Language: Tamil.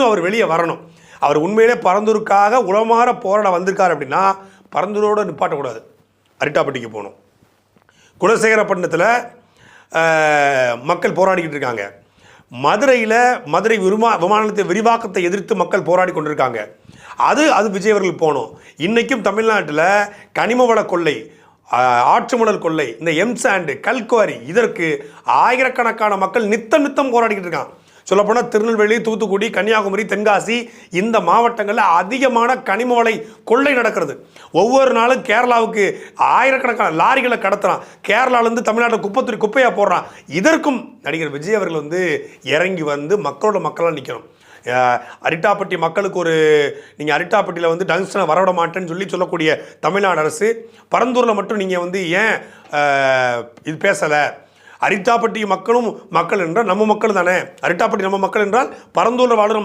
இன்னும் அவர் வெளியே வரணும். அவர் உண்மையிலே பரந்தூருக்காக உளமாற போராட வந்திருக்கார் அப்படின்னா பரந்தூரோடு நிப்பாட்டக்கூடாது. அரிட்டாப்பட்டிக்கு போகணும். குலசேகரப்பட்டினத்தில் மக்கள் போராடிக்கிட்டு இருக்காங்க. மதுரையில் மதுரை விருமா விமானத்தை விரிவாக்கத்தை எதிர்த்து மக்கள் போராடி கொண்டிருக்காங்க. அது அது விஜயவர்கள் போகணும். இன்றைக்கும் தமிழ்நாட்டில் கனிம வள கொள்ளை ஆஹ், ஆற்றுமணல் கொள்ளை இந்த எம்சாண்டு கல்குவாரி இதற்கு ஆயிரக்கணக்கான மக்கள் நித்தம் நித்தம் போராடிக்கிட்டு இருக்காங்க. சொல்லப்போனால் திருநெல்வேலி தூத்துக்குடி கன்னியாகுமரி தென்காசி இந்த மாவட்டங்களில் அதிகமான கனிம வளை கொள்ளை நடக்கிறது. ஒவ்வொரு நாளும் கேரளாவுக்கு ஆயிரக்கணக்கான லாரிகளை கடத்துறான். கேரளாவிலேருந்து தமிழ்நாட்டில் குப்பத்துறை குப்பையாக போடுறான். இதற்கும் நடிகர் விஜய் அவர்கள் வந்து இறங்கி வந்து மக்களோட மக்களாக நிற்கணும் அரிட்டாப்பட்டி மக்களுக்கு ஒரு நீங்கள் அரிட்டாப்பட்டியில் வந்து டங்ஸ்டனை வரவிட மாட்டேன்னு சொல்லி சொல்லக்கூடிய தமிழ்நாடு அரசு பரந்தூரில் மட்டும் நீங்கள் வந்து ஏன் இது பேசலை? அரித்தாப்பட்டி மக்களும் மக்கள் என்றால் நம்ம மக்கள் தானே. அரிட்டாப்பட்டி நம்ம மக்கள் என்றால் பரந்தூரில் வாழும்